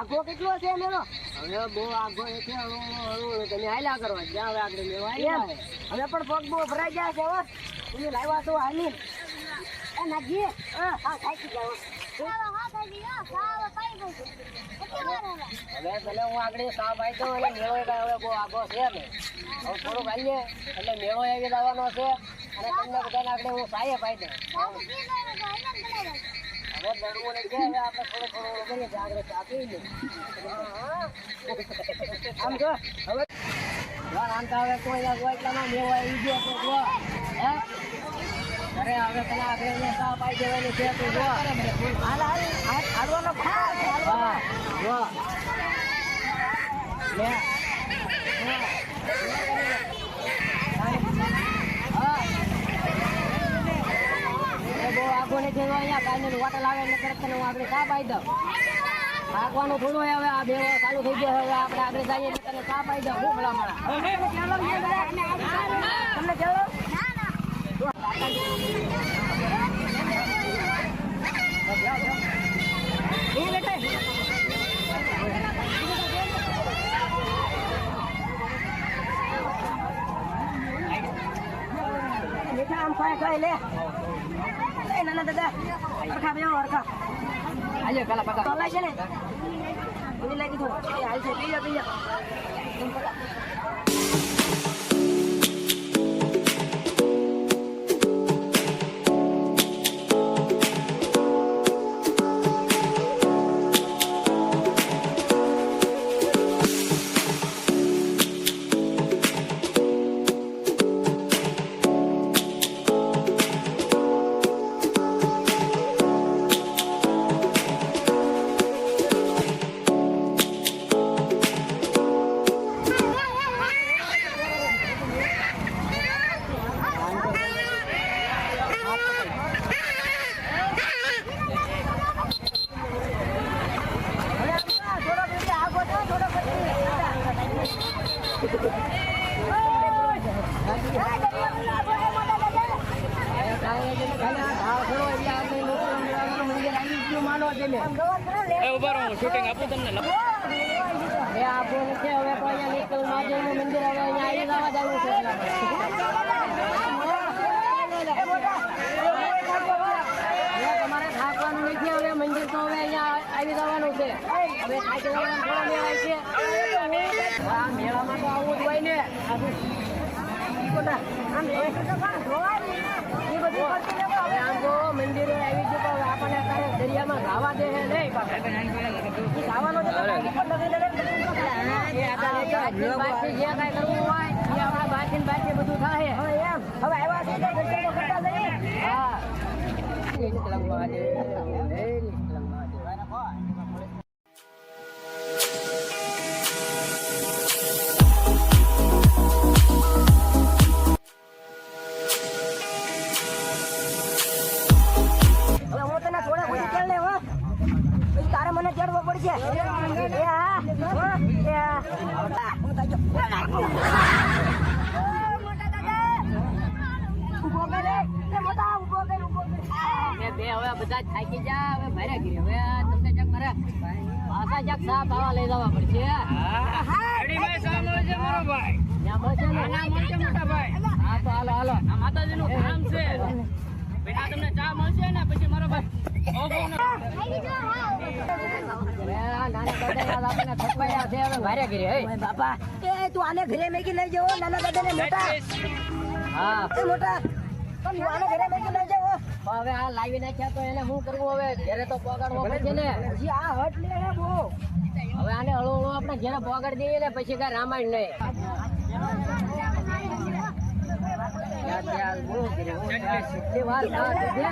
આગો કેટલો છે મેળો હવે બહુ આગો એ છે હળવું તમે હાલ્યા કરો જ્યાં હવે આગળ લેવા હવે પણ પગ બહુ ભરાઈ ગયા છે હવે તમે લાવ્યા તો હાલી. એ નાખીએ હા થાકી જાઓ હવે ભલે હું આગળ સાપ આવી દઉં મેળો હવે બહુ આગો છે ને હવે થોડુંક હાલીએ એટલે મેળો એવી લાવવાનો છે. અને તમને બધાને આગળ હું સાહેબ આવી દઉં. આમ જો હવે કોઈ કોઈ એટલામાં મેળો આવી ગયો તો હે અરે હવે પેલા આગળ ને ચા પાઈ દેવાની છે તું જો. હાલ હાલ હાલ હાલવાનો હા જો લે હા એ બહુ આગો નથી થયો અહીંયા કાંઈ હોટલ આવે એટલે તરત હું આગળ ચા પાઈ દઉં. થાકવાનું થોડું હવે આ બે ચાલુ થઈ ગયો હવે આપણે આગળ જઈએ એટલે તને ચા પાઈ દઉં, હું ભલા મારા તમને ચાલો લે. એ નાના દાદા અરખા બે અરખા આજે પેલા પકા છે ને. મને લાગી થોડું હાલ છે. પીજા પીજા મંદિર હવે આવી છે. તમારે થાકવાનું નથી, હવે મંદિર તો હવે અહીંયા આવી જવાનું છે. હવે થાકી જવાનું છે. મેળામાં તો આવવું જ હોય ને. મંદિરે આવી ગયું આપણને અત્યારે દરિયામાં ગાવા દે છે નહીં પાછા. ગાવાનો તો કાંઈ પણ નથી. એ આપણે બાજરી બાજરી જે કાંઈ કરવું હોય એ આપણે બધું થાય હવે એમ હવે આવ્યા છે હા બધા થાકી જા હવે ભારે ગઈ હવે તમને ચક મારે પાછા ચક સા પાવા લઈ જવા પડશે ત્યાં મળશે ને હા, તો હાલો હાલો. માતાજીનું કામ છે. પેલા તમને ચા મળશે ને? પછી મારો ભાઈ બાપા એ તું આને હા મોટા લઈ જવો હવે આ લાવી નાખ્યા તો એને શું કરવું હવે ઘરે તો પોગાડવો હવે આને હળો હળો આપણે ઘરે પોગાડી દઈએ ને, પછી કઈ રામાયણ નહીં યાર, યાર, બહુ કરી, બહુ કરી. કેટલી વાર થવા દીધી હે?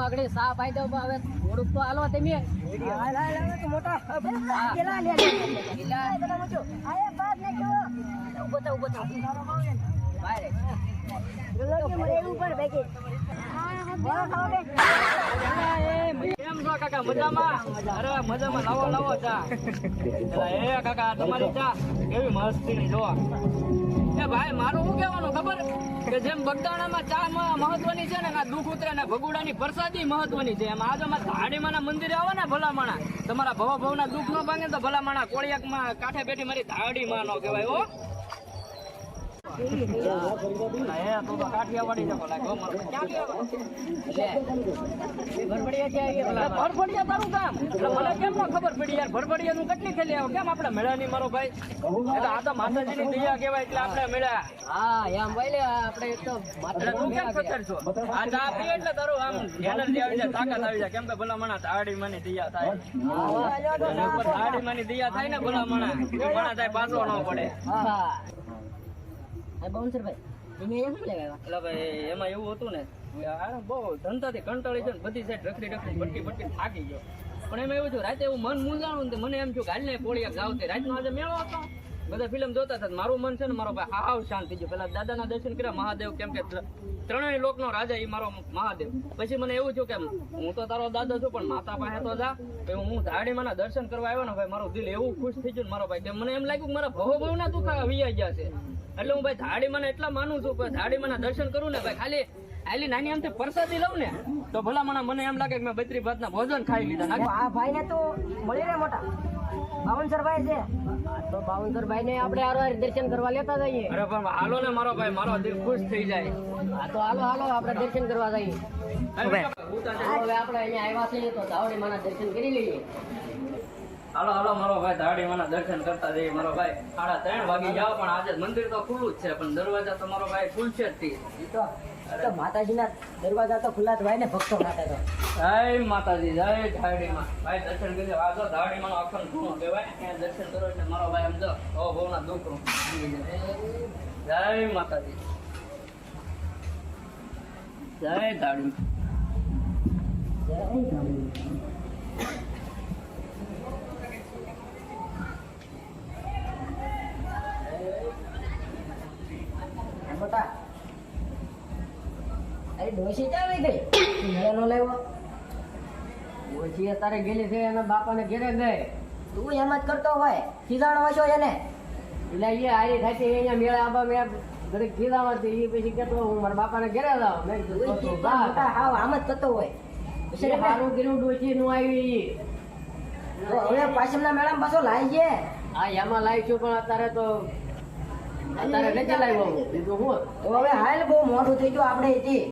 આગળ સા પાઈ દઉં હવે થોડુંક તો હાલો તમે મોટા ઊભો થા, ઊભો થા. કાકા, મજામાં? અરે, મજામાં. લાવો લાવો ચા. એ, કાકા તમારી ચા. કેવી મસ્તી ની જોવા એ ભાઈ, મારું શું કહેવાનું ખબર? કે જેમ બગદાણામાં ચા મહત્વની છે ને આ દુઃખ ઉતરે ને ભગુડાની પ્રસાદી મહત્વની છે. એમ આજે માં ધાડીમાના મંદિરે આવે ને ભલામણા, તમારા ભવ ભવના દુઃખ નો ભાંગે ને તો ભલામણા કોળિયાકમાં કાંઠે બેઠી મારી ધાડીમાં નો કહેવાય, હો. ભરભડિયા મેળા આ તો કેમ ખતર છો આ ચા તારું આમ જાય તાકાત આવી જાય કેમ કે ભલા મણા તાડી માની દયા થાય તાડી માની દયા થાય ને ભલા મણા થાય પાછો ન પડે હા ભાઈ ને ને ને મારું મન છે ને મારો ભાઈ હાવ થઈ ગયું. પેલા દાદાના દર્શન કર્યા, મહાદેવ કેમ કે ત્ર- ત્રણેય લોકનો રાજા એ મારો મહાદેવ. પછી મને એવું થયું કે હું તો તારો દાદા છું, પણ માતા પાસે તો જા. હું ધાડીમાના દર્શન કરવા આવ્યો ને, ભાઈ, મારું દિલ એવું ખુશ થઈ ગયું મારો ભાઈ. મને એમ લાગ્યું કે મારા ભવો ભવના દુખા વિયા ગયા છે. એટલે હું ભાઈ ધાડી મને એટલા માનું છું કે મને દર્શન કરું ને ભાઈ ખાલી આલી નાની આમથી પ્રસાદી લઉં ને તો ભલા મને મને એમ લાગે કે મેં બત્રી ભાતના ભોજન ખાઈ લીધા. આ ભાઈ ને તો મળી રહે મોટા. બાવનસર ભાઈ છે. તો બાવનસર ભાઈ ને આપણે હારો દર્શન કરવા લેતા જઈએ. અરે પણ હાલો ને મારો ભાઈ મારો દિલ ખુશ થઈ જાય. હા તો હાલો હાલો આપણે દર્શન કરવા જઈએ. હવે હવે. આપણે અહીંયા આવ્યા છીએ તો ધાવડી માના દર્શન કરી લઈએ. હાલો હાલો મારો ભાઈ ધાડીમાના દર્શન કરતા જઈએ. મારો ભાઈ સાડા ત્રણ વાગે જાઓ પણ આજે મંદિર તો ખુલ્લું જ છે પણ દરવાજા તો મારો ભાઈ ખુલશે જ તો. માતાજીના દરવાજા તો ખુલ્લા જ હોય ને ભક્તો માટે તો. જય માતાજી જય ધાડીમાં. ભાઈ દર્શન કરી જો ધાડીમાં અખંડ ખૂણો કહેવાય ત્યાં દર્શન કરો એટલે મારો ભાઈ આમ જો ઓ બહુના દુઃખ જય. માતાજી. જય ધાડી મોટા અરે ડોશી ક્યાં આવી ગઈ મેળો નો લેવો. ડોશી અત્યારે ગયેલી છે એના બાપાને ઘેરે ગઈ તું એમ જ કરતો હોય. ખીજાણો હશો એને. એટલે એ હારી થાય અહીંયા મેળા આબા મેં ઘરે ખીજાવા એ પછી કેતો હું મારા બાપાને ઘેરે જાઉં મેં કીધું તો તું જા. હાવ આમ જ કરતો હોય. પછી સારું કર્યું ડોશી નું આવી તો હવે પાછળના મેળામાં પાછો લાવી છે. હા એમાં લાવીશું પણ અત્યારે તો અત્યારે નથી લાવ્યો. બીજું હું તો હવે હાલ બહુ મોટું થઈ ગયું આપણે